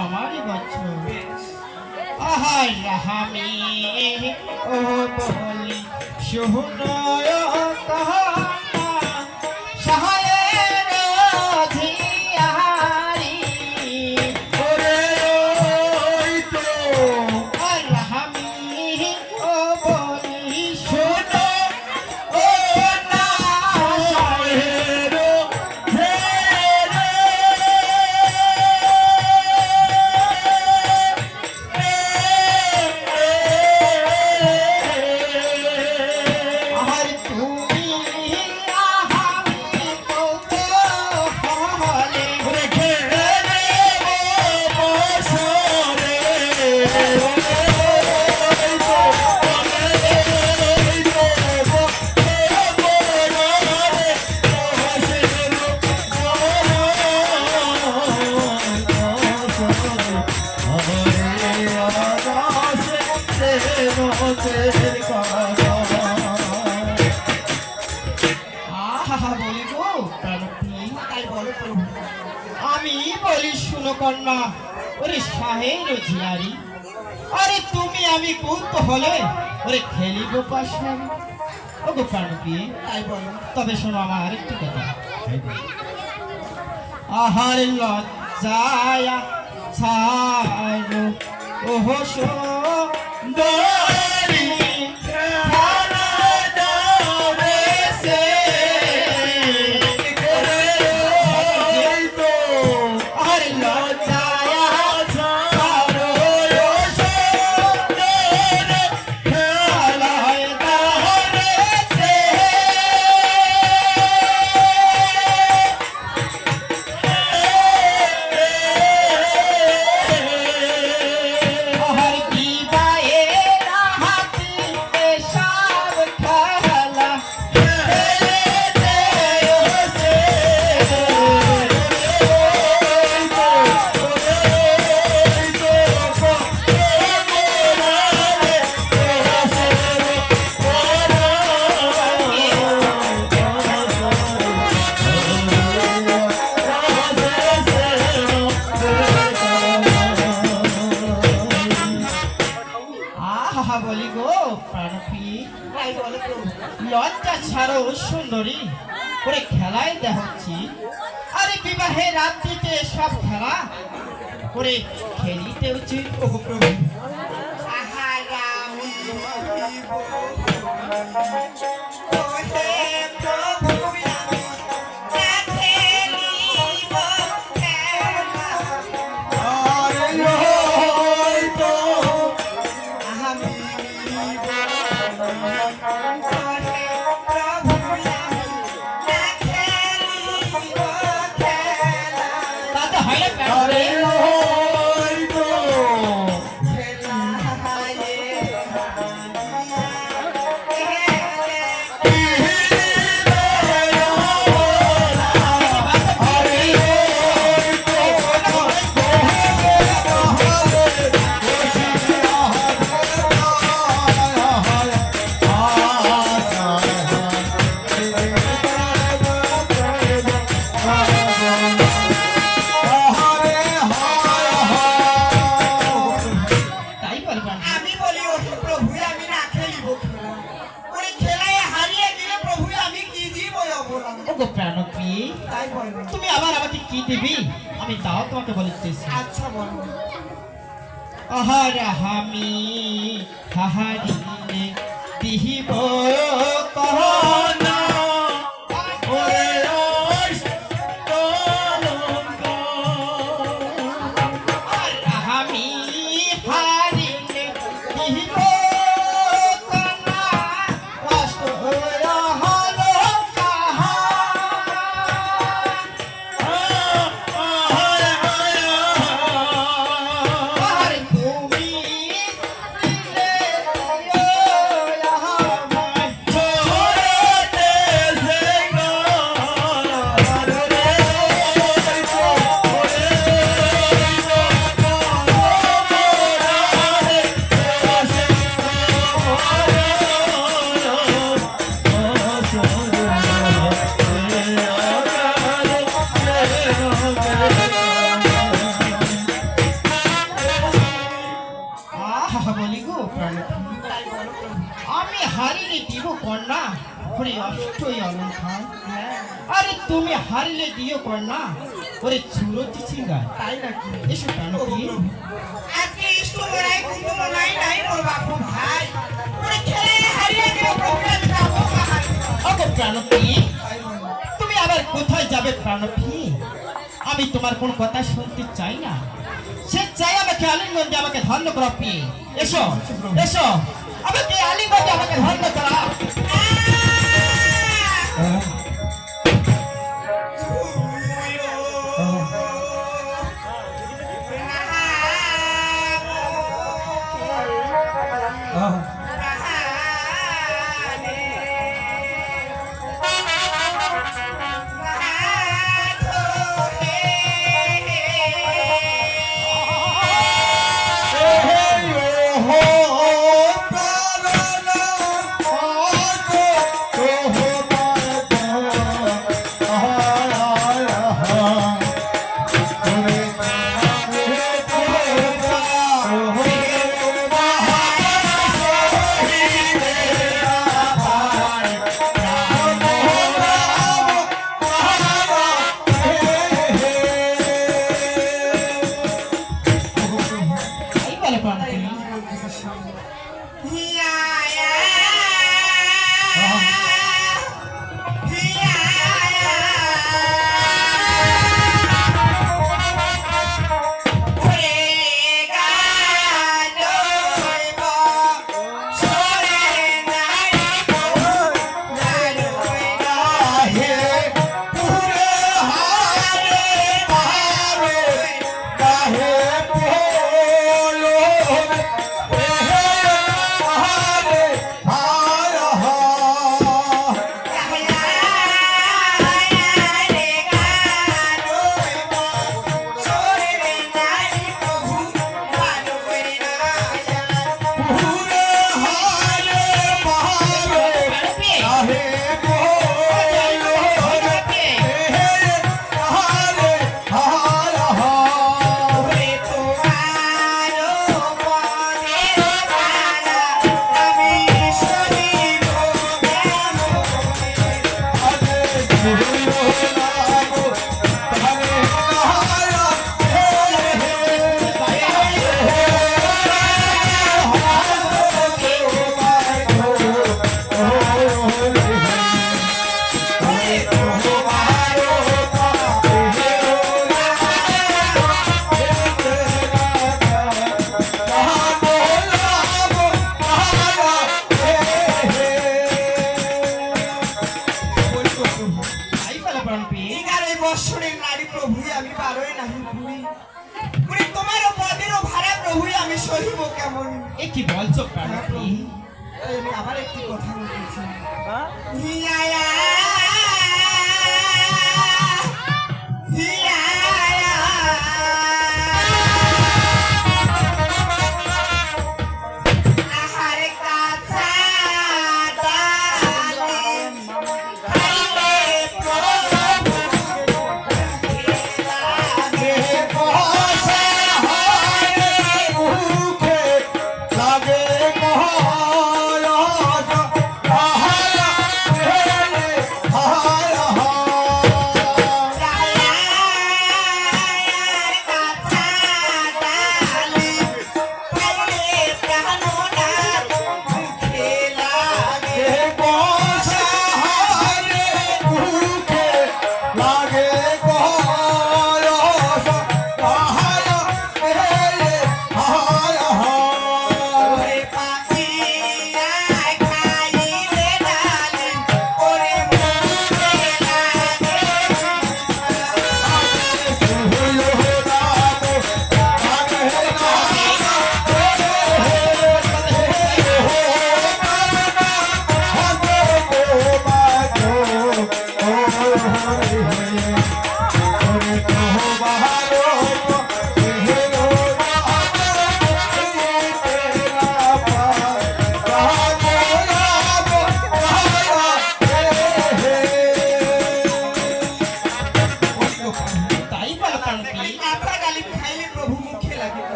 আমারই বছর। আহার রাহামি ও বলি শুনয় কাহানা গো প্রাণপ্রিয় তাই বলো আমি বলি শুনো কন্যা, ওরে শাহের ঝিয়ারি আরে তুমি আমি কুত হলে ওরে খেলিব পাশে ও গো তবে শোনো আমার আরেকটি কথা। আহার লজ্জায়া ওহ সুন্দরী আর ওহে আবার আমাকে কি দিবি? আমি তাও তোমাকে বলিতেছি। আচ্ছা হামি হাহারিনে দিহিব ওরে অষ্টই অলঙ্কার আরে তুমি হারলে দিও কন্যা। ওরে চুরতি তাই নাকি? এসো কেন কি? আজকে ইষ্ট মনাই নাই মোর বাপু ভাই। ওরে খেলায় হারিয়ে যাব ওগো প্রাণপি তুমি আবার কোথায় যাবে প্রাণপি আমি তোমার কোন কথা শুনতে চাই না। সে চাই আমাকে আলিঙ্গন দিয়ে আমাকে ধন্য করা পি এসো এসো। আমাকে আলিঙ্গন দিয়ে আমাকে ধন্য করা এই কি বলছো আমি আবার একটি কথা বলতেছি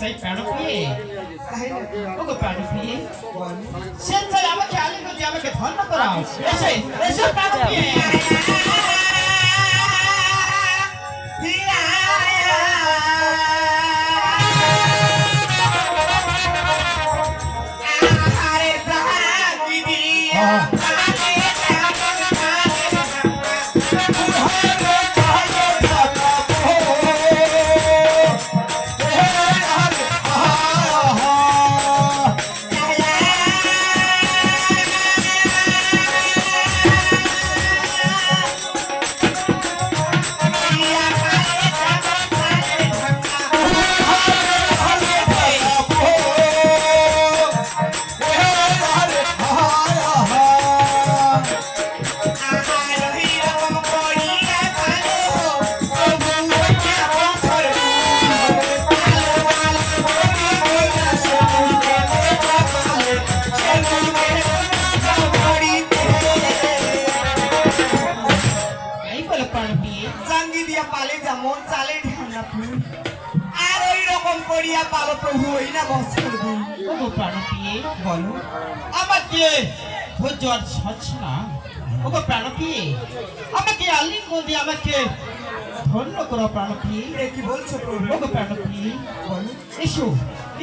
চাই প্রাণ প্রিয়ে। তাই ওগো প্রাণ প্রিয়ে। সে চাই আমাকে আলিঙ্গন দিয়ে আমাকে ধন্য করাও। এসে এসে প্রাণ পিয়ে চালে ঢাঙ্গা ফুল। আর ওই রকম করিয়া পালো প্রভু ওই না বছর দিন ওগো প্রাণ পিয়ে বলো। আমাকে ধৈর্য আর ছাড়ছে না। ওগো প্রাণ পিয়ে। আমাকে আলিঙ্গন দিয়ে আমাকে ধন্য করো প্রাণ পিয়ে। এ কি বলছো প্রভু? ওগো প্রাণ পিয়ে। বলো। এসো।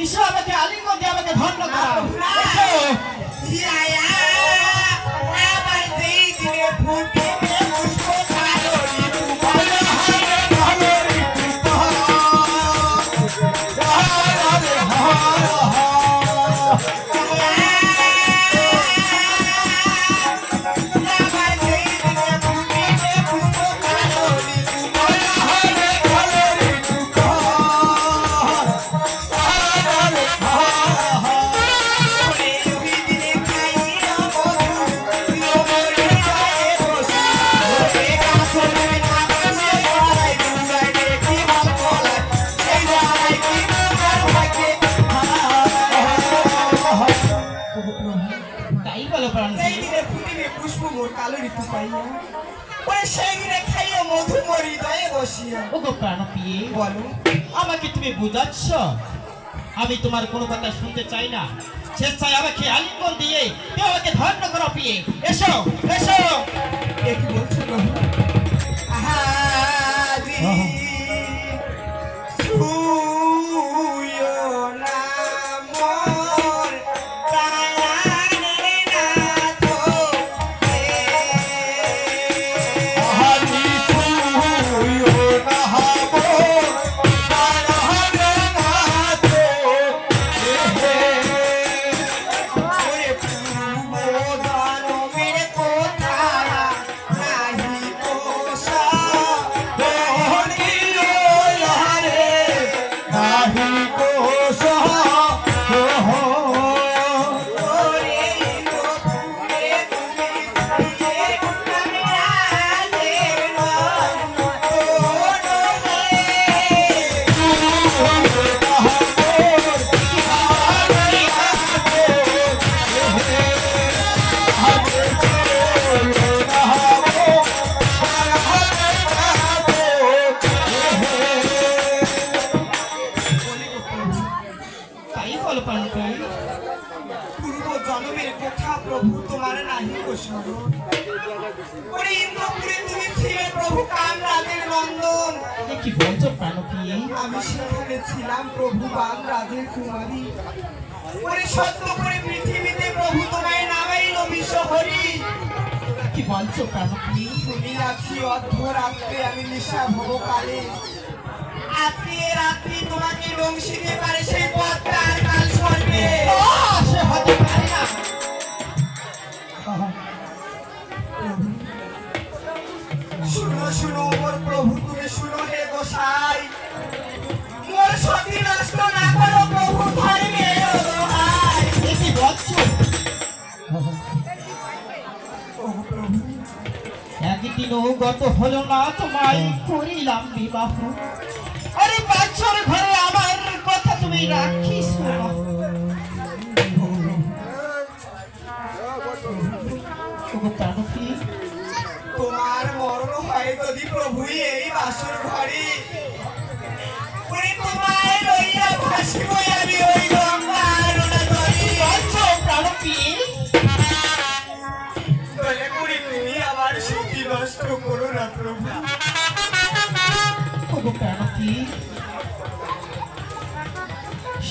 এসো আমাকে আলিঙ্গন দিয়ে আমাকে ধন্য করো। এসো। ইয়া, আমার যেই দিনে ফুটিবে পুষ্প দিনে ফুটিবে পুষ্প মোর কালো ঋতু পাইয়া। ওরে সেই দিনে খাইয়া মধু মোর হৃদয়ে বসিয়া ওগো প্রাণ পিয়ে বলো। আমাকে তুমি বুঝাচ্ছ? আমি তোমার কোনো কথা শুনতে চাই না। স্বেচ্ছায় আমাকে আলিঙ্গন দিয়ে তুমি আমাকে ধন্য করো পিয়ে এসো এসো। কি বলছো ওরে সত্য করে পৃথিবীতে প্রভু তোমায় নামাইল বিশ্বহরি। কি বলছো প্রাণ পিয়ে শুনিয়াছি অর্ধরাত্রে আমি নিশা ভব কালে আজকে রাত্রি তোমাকে বংশীতে পারে সেই পথটা আর কাল সরবে সে হতে পারে না। শুনো শুনো মোর প্রভু তুমি শুনো হে গোসাই। মোর সতী নষ্ট না করো প্রভু ধর্মে গত হলো না তোমায়, করিলাম বিবাহ। আরে বাচ্চার ঘরে আমার কথা তুমি রাখিস তোমার মরণ হয় যদি প্রভুই এই বাসর ঘরে। তোমায় লইয়া ভাসিবই আমি। প্রাণপী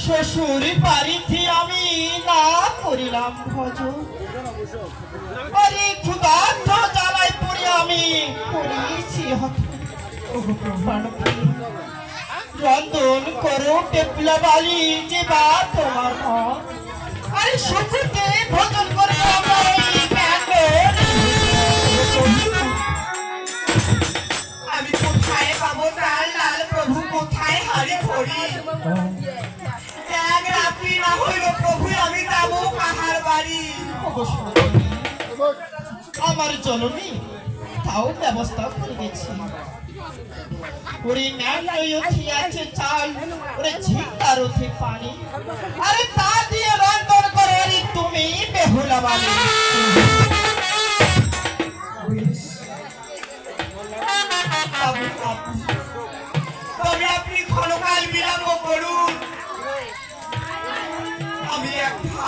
শ্বশুর বাড়িতে আমি না করিলাম ভজ। আরে ক্ষুধার্ত জ্বালায় পড়ে আমি প্রাণপী রন্ধন করো টেপলা বালি, যে বা তোমার আরে সুখতে ভোজন করে আমরা ভরি এক রাত্রি না হইল প্রভু আমি যাব কাহার বাড়ি। আমার জননী, তাও ব্যবস্থা করে গেছি ওরে ন্যায় আছে চাল, ওরে ঝিঙ্কার ওঠে পানি আরে তা দিয়ে রন্ধন করে তুমি বেহুলা বালি